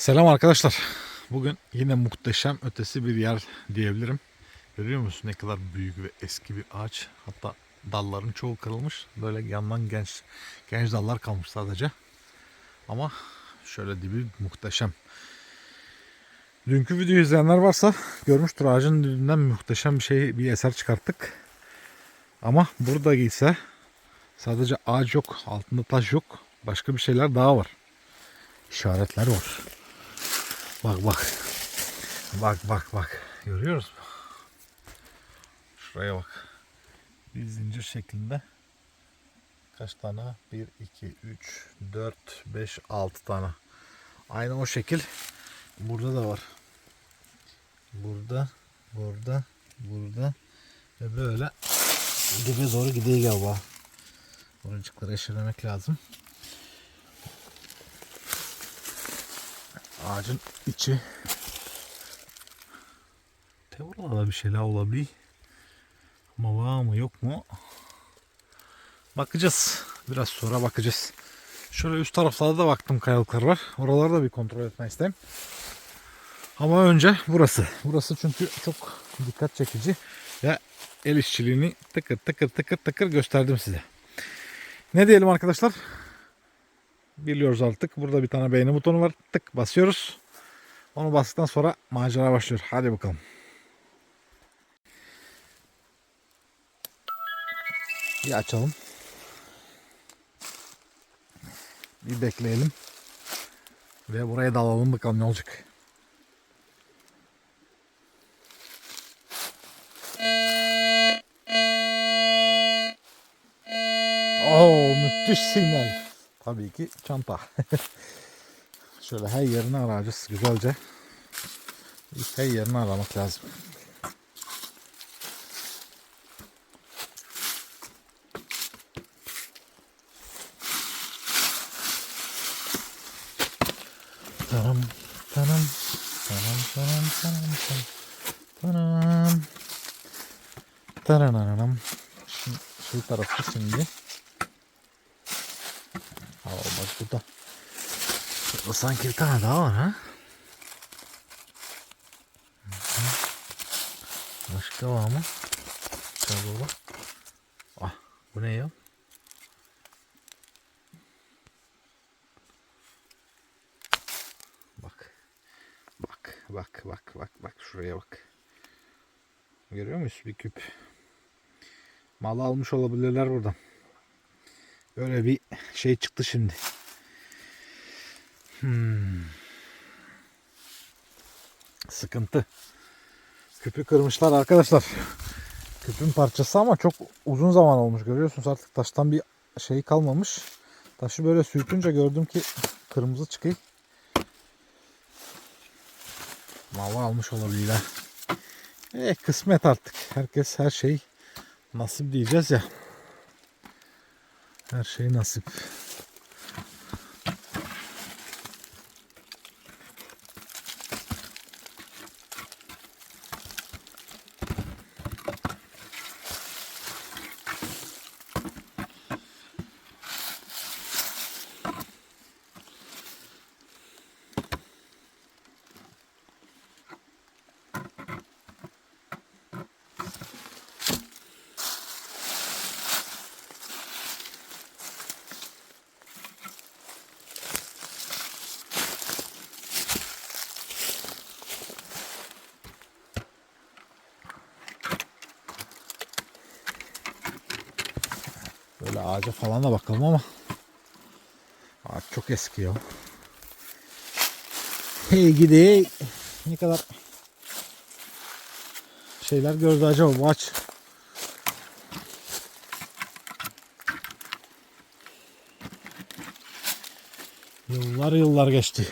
Selam arkadaşlar. Bugün yine muhteşem ötesi bir yer diyebilirim. Görüyor musun ne kadar büyük ve eski bir ağaç. Hatta dalların çoğu kırılmış. Böyle yandan genç genç dallar kalmış sadece. Ama şöyle dibi muhteşem. Dünkü videoyu izleyenler varsa görmüştür ağacın dibinden muhteşem bir şey bir eser çıkarttık. Ama burada ise sadece ağaç yok, altında taş yok. Başka bir şeyler daha var. İşaretler var. Bak bak. Bak bak bak. Görüyoruz mu? Şuraya bak. Bir zincir şeklinde. Kaç tane? 1, 2, 3, 4, 5, 6 tane. Aynı o şekil. Burada da var. Burada, burada, burada ve böyle dibe doğru gidiyor galiba. Oracıkları eşelemek lazım. Ağacın içi. Teorada bir şeyler olabilir. Ama var mı yok mu? Bakacağız. Biraz sonra bakacağız. Şöyle üst taraflarda da baktım kayalıklar var. Oraları da bir kontrol etmek istedim. Ama önce burası. Burası çünkü çok dikkat çekici ve el işçiliğini tıkır tıkır tıkır tıkır gösterdim size. Ne diyelim arkadaşlar? Biliyoruz artık. Burada bir tane beğeni butonu var. Tık basıyoruz. Onu bastıktan sonra macera başlıyor. Hadi bakalım. Bir açalım. Bir bekleyelim. Ve buraya dalalım bakalım ne olacak. Oo müthiş sinyal. Tabii ki çanta. Şöyle her yerini arayacağız güzelce. Her yerini aramak lazım. Tanam, tanam, tanam, tanam, tanam, tanam, tanam. Tarananam. Şimdi şu tarafta şimdi. Burada. Burada sanki bir tane daha var ha. Başka var mı? Baba. Ah bu ne ya? Bak. Bak bak bak bak bak şuraya bak. Görüyor musun bir küp? Mal almış olabilirler buradan. Böyle bir şey çıktı şimdi. Hmm. Sıkıntı. Küpü kırmışlar arkadaşlar. Küpün parçası ama çok uzun zaman olmuş. Görüyorsunuz artık taştan bir şey kalmamış. Taşı böyle sürtünce gördüm ki kırmızı çıkıyor. Malı almış olabilirler. E kısmet artık. Herkes her şey nasip diyeceğiz ya. Her şey nasip. Böyle ağaca falan da bakalım ama ağaç çok eski ya. Hey gidi ne kadar şeyler gördü acaba bu ağaç. Yıllar yıllar geçti.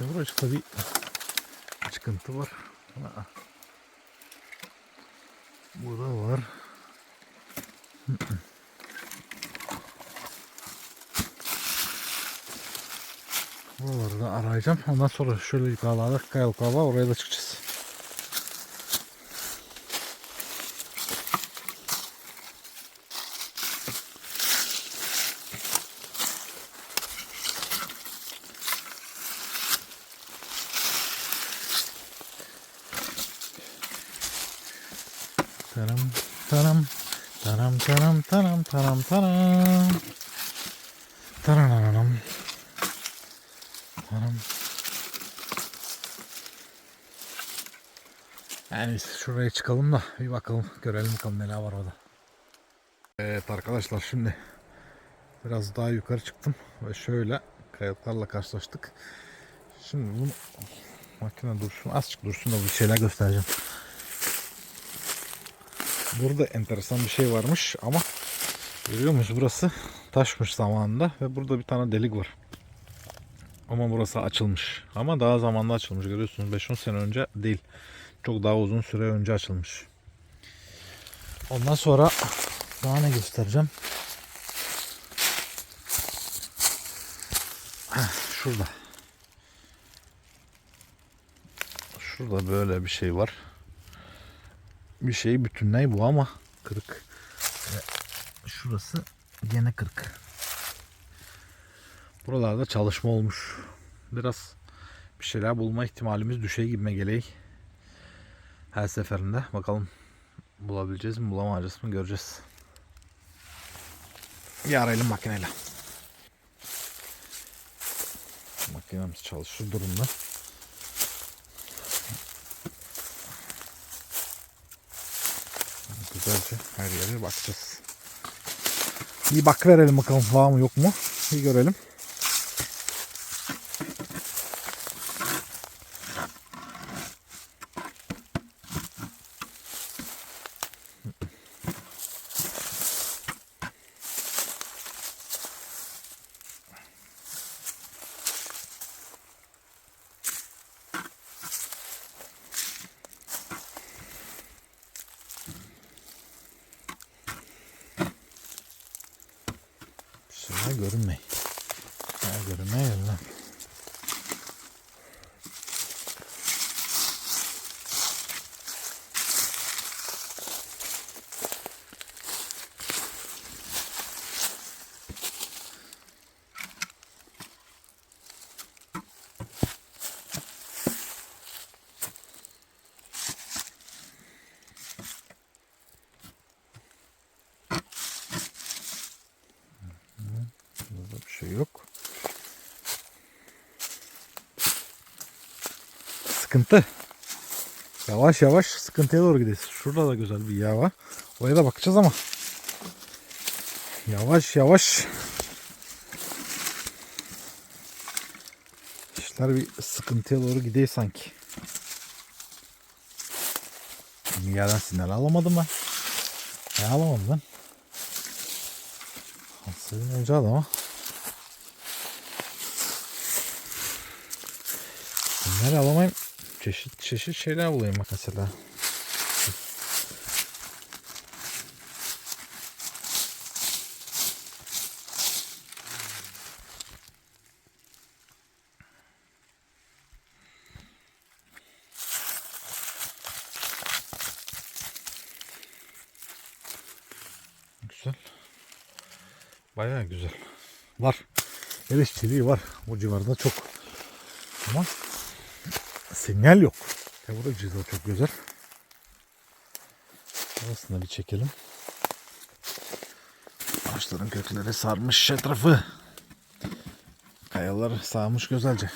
Buracıkta bir çıkıntı var. Aa. Burada var. Buraları da arayacağım. Ondan sonra şöyle yukarılarda kayalık var. Oraya da çıkacağız. Taram taram taram taram taram taram taram tarananam taram Yani şuraya çıkalım da bir bakalım görelim bakalım neler var orada. Evet arkadaşlar şimdi biraz daha yukarı çıktım ve şöyle kayalıklarla karşılaştık. Şimdi bunu makine dursun azıcık dursun da bir şeyler göstereceğim. Burada enteresan bir şey varmış ama görüyor musunuz burası taşmış zamanında ve burada bir tane delik var. Ama burası açılmış. Ama daha zamanda açılmış görüyorsunuz 5-10 sene önce değil. Çok daha uzun süre önce açılmış. Ondan sonra daha ne göstereceğim? Heh, şurada. Şurada böyle bir şey var. Bir şey bütünley bu ama kırık. Şurası gene kırık. Buralarda çalışma olmuş. Biraz bir şeyler bulma ihtimalimiz düşey gibime geley. Her seferinde bakalım bulabileceğiz mi bulamayacağız mı göreceğiz. Bir arayalım makineyle. Makinemiz çalışır durumda. Güzelce her yere bakacağız. Bir bak verelim bakalım var mı yok mu? Bir görelim. Bir şeyler görünmey. Ya görünmey lan. Burada bir şey yok. Sıkıntı. Yavaş yavaş sıkıntıya doğru gidiyoruz. Şurada da güzel bir yer var. Oraya da bakacağız ama. Yavaş yavaş. İşler bir sıkıntıya doğru gidiyor sanki. Bir yerden sinyal alamadım ben. Ne alamadım ben? Önce al ama. Bunları alamayayım. Çeşit çeşit şeyler bulayım mesela. Güzel. Bayağı güzel. Var. El işçiliği var. Bu civarda çok. Ama sinyal yok. Ya burada cihazlar çok güzel. Aslında bir çekelim. Ağaçların kökleri sarmış etrafı. Kayalar sağmış güzelce.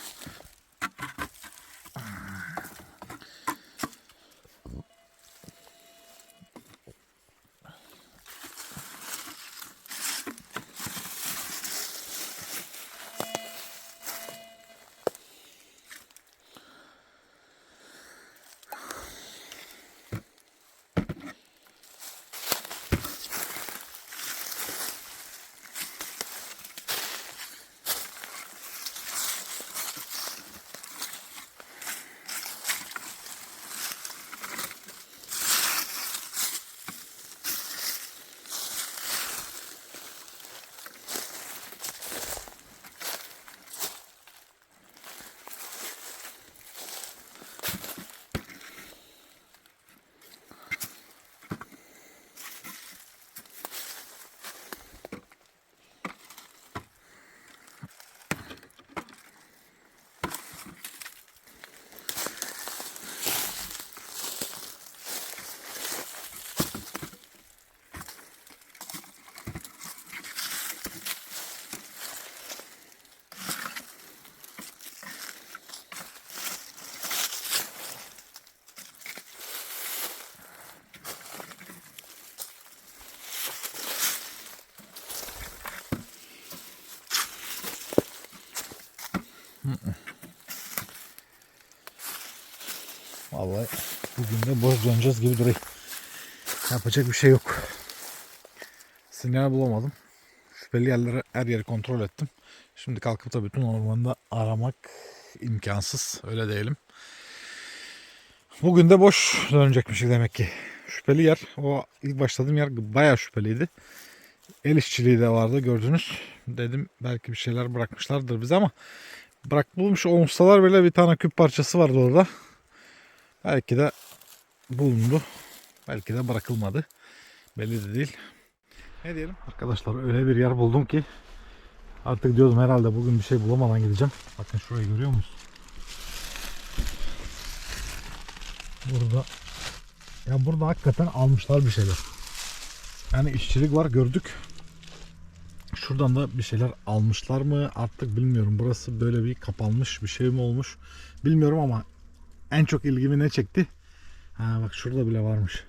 Vallahi bugün de boş döneceğiz gibi duruyor. Yapacak bir şey yok. Sinyal bulamadım. Şüpheli yerleri her yeri kontrol ettim. Şimdi kalkıp da bütün ormanda aramak imkansız. Öyle diyelim. Bugün de boş dönecekmişiz demek ki. Şüpheli yer. O ilk başladığım yer bayağı şüpheliydi. El işçiliği de vardı gördünüz. Dedim belki bir şeyler bırakmışlardır bize ama bırakılmış olsalar bile bir tane küp parçası vardı orada. Belki de bulundu. Belki de bırakılmadı. Belli de değil. Ne diyelim? Arkadaşlar öyle bir yer buldum ki artık diyordum herhalde bugün bir şey bulamadan gideceğim. Bakın şurayı görüyor musunuz? Burada ya burada hakikaten almışlar bir şeyler. Yani işçilik var gördük. Şuradan da bir şeyler almışlar mı artık bilmiyorum. Burası böyle bir kapanmış bir şey mi olmuş bilmiyorum ama en çok ilgimi ne çekti? Ha bak şurada bile varmış.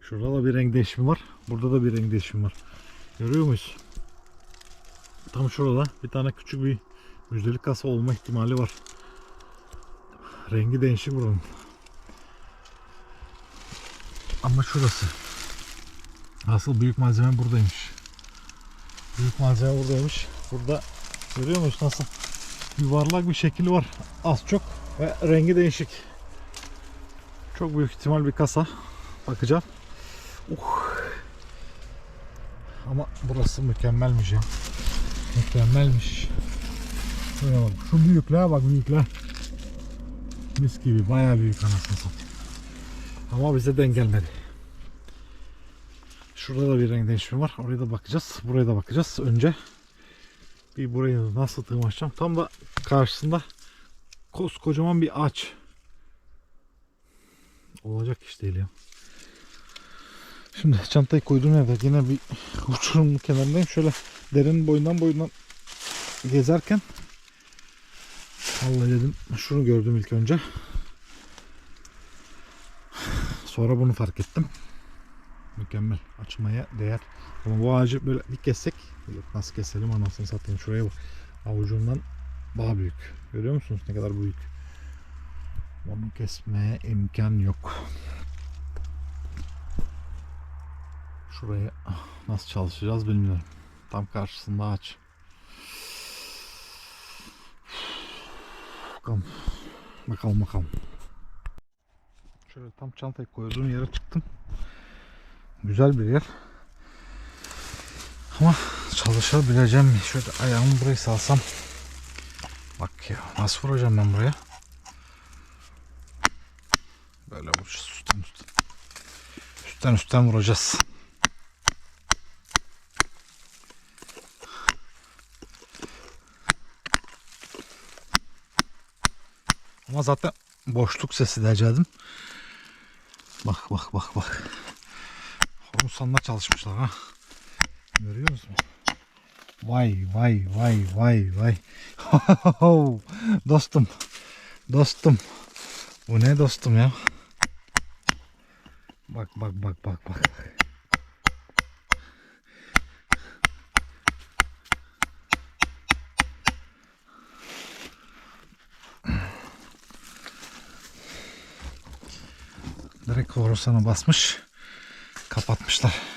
Şurada da bir renk değişimi var. Burada da bir renk değişimi var. Görüyor muyuz? Tam şurada bir tane küçük bir müjdelik kasa olma ihtimali var. Rengi değişik buranın. Ama şurası. Asıl büyük malzeme buradaymış. Büyük malzeme buradaymış. Burada görüyor musun nasıl yuvarlak bir şekli var. Az çok ve rengi değişik. Çok büyük ihtimal bir kasa. Bakacağım. Uh. Ama burası mükemmelmiş ya. Mükemmelmiş. Şuraya bak. Şu büyüklüğe bak büyüklüğe. Mis gibi bayağı büyük anasını satayım. Ama bize denk gelmedi. Şurada da bir renk değişimi var. Oraya da bakacağız. Buraya da bakacağız. Önce bir burayı nasıl tırmanacağım. Tam da karşısında koskocaman bir ağaç. Olacak iş değil ya. Şimdi çantayı koyduğum yerde yine bir uçurumun kenarındayım. Şöyle derenin boyundan boyundan gezerken Vallahi dedim şunu gördüm ilk önce. Sonra bunu fark ettim. Mükemmel. Açmaya değer. Ama bu ağacı böyle bir kessek nasıl keselim anasını satayım şuraya bak. Avucundan daha büyük. Görüyor musunuz ne kadar büyük? Onu kesmeye imkan yok. Şuraya nasıl çalışacağız bilmiyorum. Tam karşısında ağaç. Bakalım. Bakalım bakalım. Şöyle tam çantayı koyduğum yere çıktım. Güzel bir yer. Ama çalışabileceğim mi? Şöyle ayağımı buraya salsam. Bak ya nasıl vuracağım ben buraya? Böyle vuracağız üstten üstten. Üstten üstten vuracağız. Ama zaten boşluk sesi diyecektim. Bak bak bak bak. Horusanla çalışmışlar ha. Görüyor musun? Vay vay vay vay vay. dostum. Dostum. Bu ne dostum ya? Bak bak bak bak bak. Direkt korusana basmış. Kapatmışlar.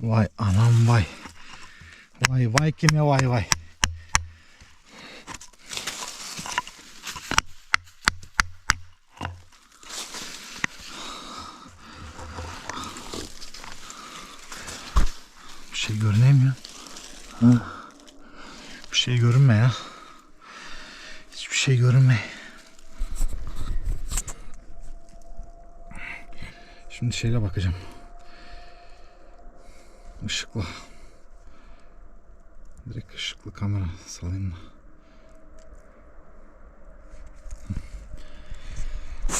Vay anam vay. Vay vay kime vay vay. Bir şey görüneyim ya. Ha. Bir şey görünme ya. Hiçbir şey görünme. Şimdi şeyle bakacağım. Işıkla kamera salayım da.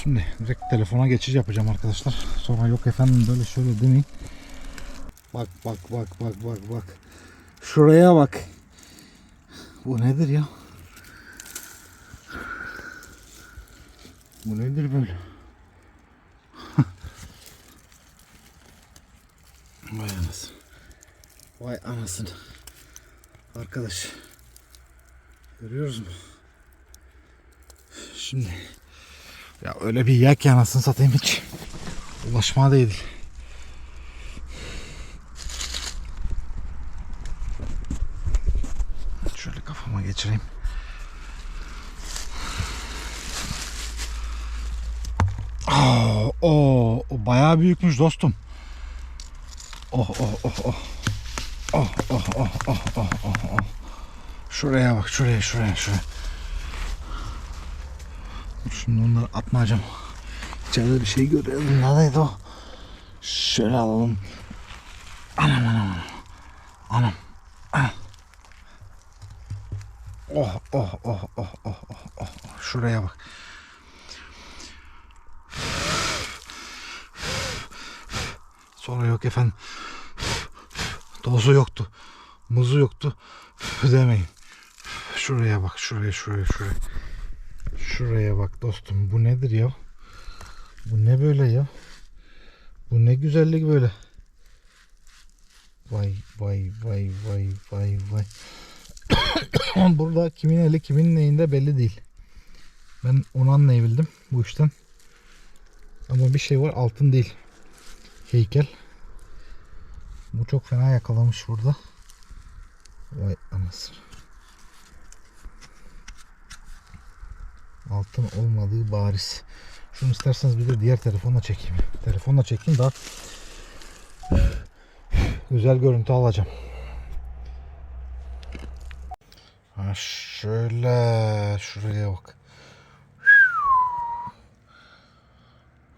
Şimdi direkt telefona geçiş yapacağım arkadaşlar. Sonra yok efendim böyle şöyle demeyin. Bak bak bak bak bak bak. Şuraya bak. Bu nedir ya? Bu nedir böyle? Vay anasın. Vay anasın. Arkadaş. Görüyoruz mu? Şimdi ya öyle bir yer ki anasını satayım hiç. Ulaşmaya değil. Şöyle kafama geçireyim. Oh, oh, o bayağı büyükmüş dostum. Oh oh oh oh. Oh oh oh oh oh oh oh. Şuraya bak şuraya şuraya şuraya. Şimdi onları atmayacağım. İçeride bir şey görüyorum. Neredeydi o? Şöyle alalım. Anam anam anam. Anam. Oh oh oh oh oh oh oh. Şuraya bak. Sonra yok efendim. Dozu yoktu. Muzu yoktu. Demeyin. Şuraya bak. Şuraya şuraya şuraya. Şuraya bak dostum. Bu nedir ya? Bu ne böyle ya? Bu ne güzellik böyle. Vay vay vay vay vay vay. Burada kimin eli kimin neyinde belli değil. Ben onu anlayabildim bu işten. Ama bir şey var altın değil. Heykel. Bu çok fena yakalamış burada. Vay anasını. Altın olmadığı bariz. Şunu isterseniz bir de diğer telefonla çekeyim. Telefonla çekeyim daha güzel görüntü alacağım. Ha şöyle şuraya bak.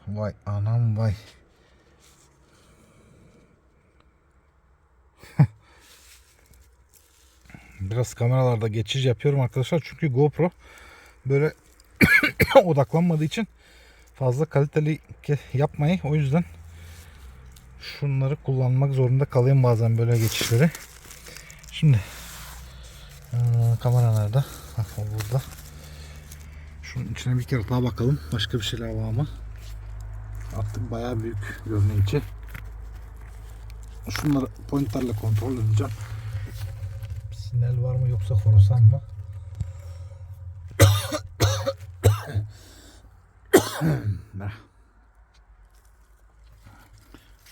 Vay anam vay. Biraz kameralarda geçiş yapıyorum arkadaşlar çünkü GoPro böyle odaklanmadığı için fazla kaliteli yapmayı o yüzden şunları kullanmak zorunda kalayım bazen böyle geçişleri. Şimdi eee, kamera nerede? O burada. Şunun içine bir kere daha bakalım. Başka bir şeyler var mı? Artık bayağı büyük görünüyor içi. Şunları pointerle kontrol edeceğim. Sinyal var mı yoksa korosan mı?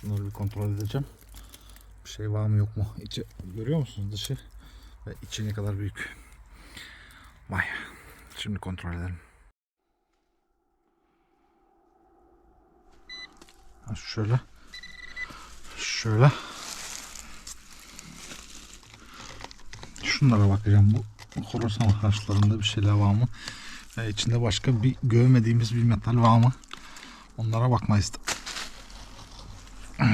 Şunları bir kontrol edeceğim. Bir şey var mı yok mu? İçi görüyor musunuz dışı ve içi ne kadar büyük. Vay. Şimdi kontrol edelim. Ha, Şöyle. Şöyle. Şunlara bakacağım. Bu horasan harçlarında bir şeyler var mı? Ve içinde başka bir görmediğimiz bir metal var mı? Onlara bakmayız.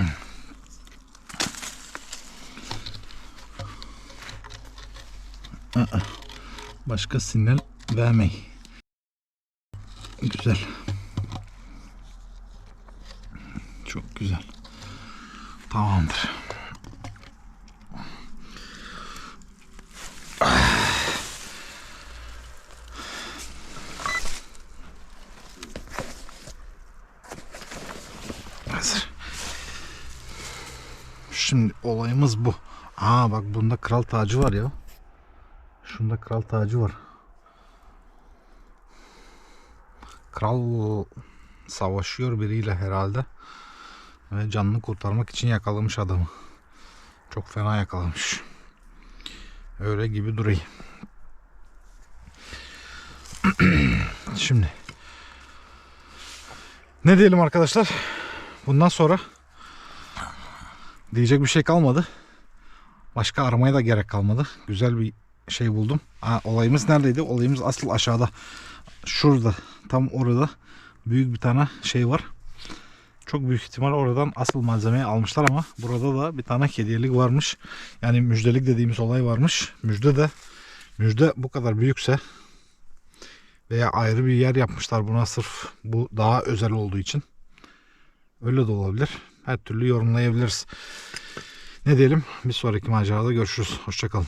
Başka sinyal vermey. Güzel. Çok güzel. Tamamdır. Hazır. Şimdi olayımız bu. Aa bak bunda kral tacı var ya. Şunda kral tacı var. Kral savaşıyor biriyle herhalde. Ve canını kurtarmak için yakalamış adamı. Çok fena yakalamış. Öyle gibi duruyor. Şimdi ne diyelim arkadaşlar? Bundan sonra diyecek bir şey kalmadı. Başka aramaya da gerek kalmadı. Güzel bir şey buldum. Ha, olayımız neredeydi? Olayımız asıl aşağıda. Şurada. Tam orada büyük bir tane şey var. Çok büyük ihtimal oradan asıl malzemeyi almışlar ama burada da bir tane hediyelik varmış. Yani müjdelik dediğimiz olay varmış. Müjde de müjde bu kadar büyükse veya ayrı bir yer yapmışlar buna sırf bu daha özel olduğu için. Öyle de olabilir. Her türlü yorumlayabiliriz. Ne diyelim? Bir sonraki macerada görüşürüz. Hoşçakalın.